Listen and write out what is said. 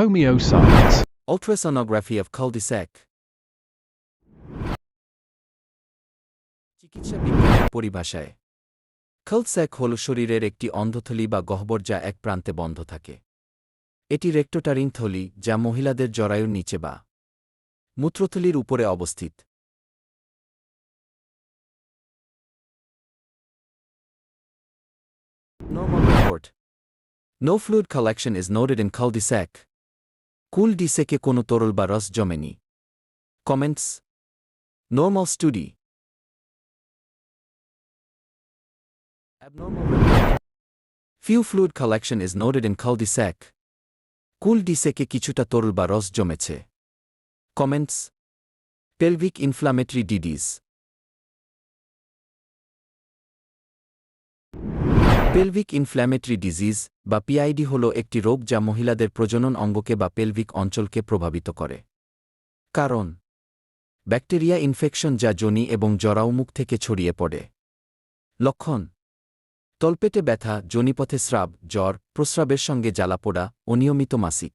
Homeocytes. ultrasonography of cul-de-sac. চিকিৎসা বিজ্ঞানের পরিভাষায়। cul-de-sac হল শরীরের একটি অন্ধথলি বা গহ্বর যা এক প্রান্তে বন্ধ থাকে। এটি রেক্টোটারিন থলি, যা মহিলাদের জরায়ুর নিচে বা মূত্রথলির উপরে অবস্থিত। No fluid collection is noted in cul-de-sac. কুল ডিসেকে কোনো তরল বা রস জমেনি। Comments. Normal study. Few report. Collection is is noted in cul-de-sac. কুল ডিসেকে কিছুটা তরল বা রস জমেছে। Comments. Pelvic inflammatory disease pelvic inflammatory disease বা পিআইডি হল একটি রোগ যা মহিলাদের প্রজনন অঙ্গকে বা পেলভিক অঞ্চলকে প্রভাবিত করে। কারণ? ব্যাকটেরিয়া ইনফেকশন যা জনি এবং জরাউমুখ থেকে ছড়িয়ে পড়ে। লক্ষণ? তলপেটে ব্যথা, জনিপথে স্রাব, জ্বর, প্রস্রাবের সঙ্গে জ্বালাপোড়া, অনিয়মিত মাসিক।